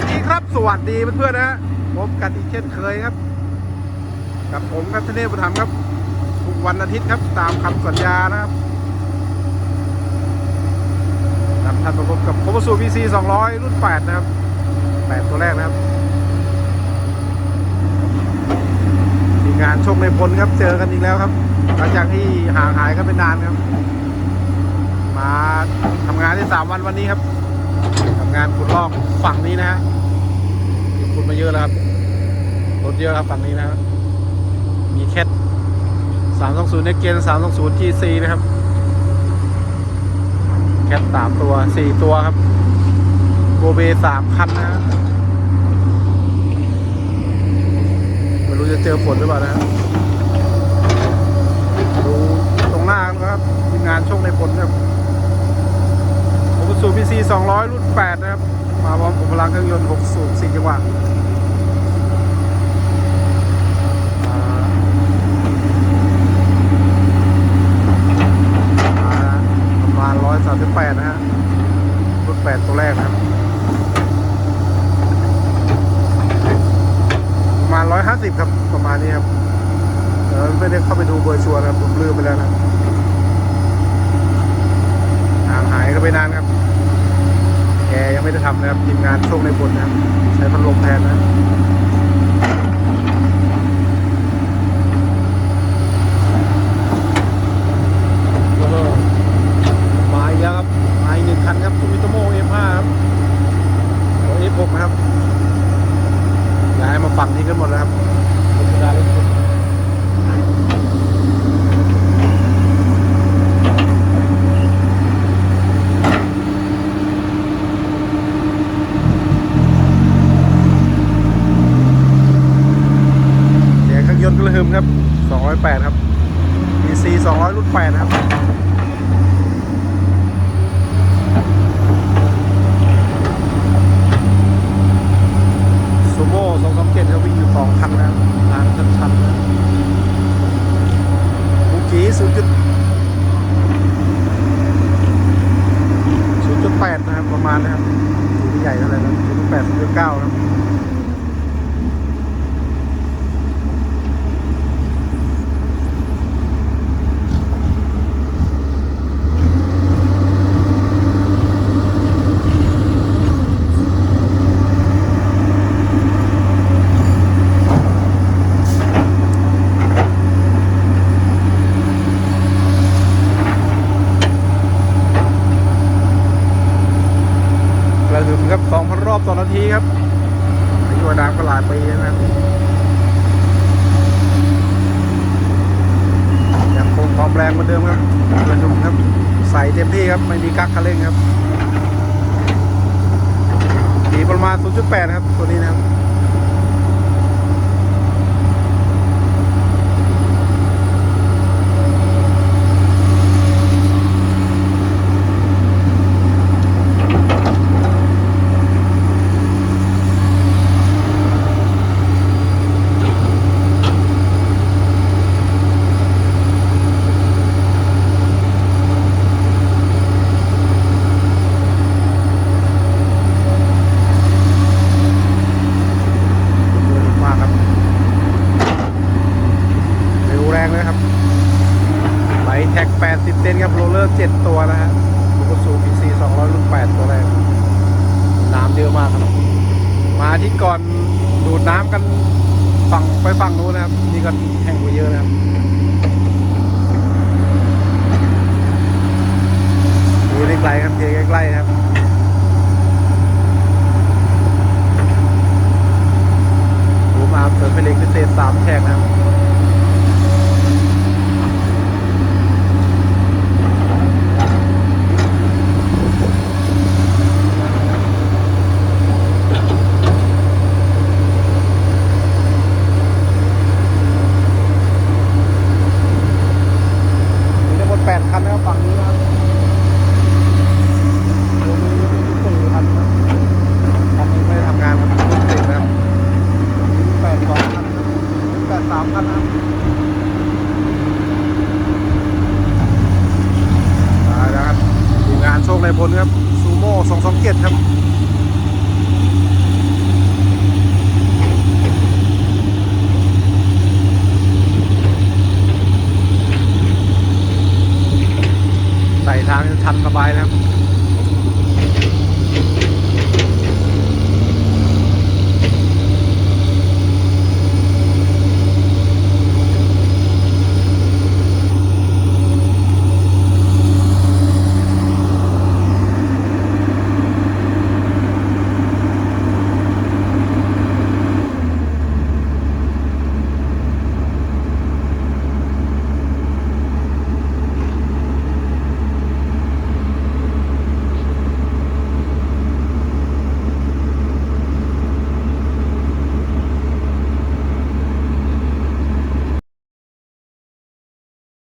วัสดีครับ สวัสดีเพื่อนๆนะฮะพบกันอีกเช่นเคยครับ กับผมครับทเนศบุญธรรมครับ ทุกวันอาทิตย์ครับ ตามคำสัญญานะครับนำท่านมาพบกับโคบสู VC 200รุ่น8นะครับ8ตัวแรกนะครับมีงานโชคในพลครับ เจอกันอีกแล้วครับ หลังจากที่ห่างหายกันไปนานครับ มาทำงานได้3วันวันนี้ครับ ทำงานขุดลอกฝั่งนี้นะฮะขุดมาเยอะแล้วครับรถเยอะครับฝั่งนี้นะมีแคทสามสองศูนย์ในเกณฑ์สามสองศูนย์ทีซีนะครับ แคทสามตัวสี่ตัวครับโกเบสามคันนะไม่รู้จะเจอฝนหรือเปล่านะดูตรงหน้าครับทีมงานโชคในผลครับผม สูบ PC 200 รุ่น 8 นะครับ มาพร้อมกับพลังเครื่องยนต์ 6 สูบ 4 จังหวะอ่าประมาณ 138 นะฮะ รุ่น 8 ตัวแรกนะครับ ประมาณ 150 ครับ ประมาณนี้ครับ เดี๋ยวไม่ได้เข้าไปดูเบอร์ชัวร์นะครับ ผมลืมไปแล้วนะห่างหายกันไปนานครับ แกยังไม่ได้ ทำนะครับทีมงานโชคในบนนะครับใช้พัดลมแทนนะแล้วก็มาอีกแล้วครับมาอีกหนึ่งคันครับทูมิโตโม M5 ครับเอฟหกนะครับย้ายมาฝั่งนี้กันหมดแล้วครับ ยนต์กระหึ่มครับ 208 ครับ EC 200 รุ่น8ครับซูโม่237ครับวิ่งอยู่ 2 คันนะครับางชันๆนะบุกี้0.8 รับสองนรอบต่อนาทีครับอายุอานามก็หลายปีนะครับยังคงความแรงเหมือนเดิมครับกระหึ่มครับใส่เต็มที่ครับไม่มีกักคันเร่งครับดีประมาณ 0.8 ครับ ตัวนี้นะครับ ร็วแรงเลยครับไหลแท็ก 80 เซนครับโรลเลอร์ 7 ตัวนะฮะลูกสูบ PC 200 รุ่น 8 ตัวแรกน้ำเยอะมากครับ มาที่ก่อนดูดน้ำกันฝั่งไปฝั่งนู้นนะครับ นี่ก็แห้งกว่าเยอะนะครับดูใกล้ๆครับเทใกล้ๆครับ ในพลครับซูโม่สองสองเจ็ดครับใส่ทางทันสบายนะครับ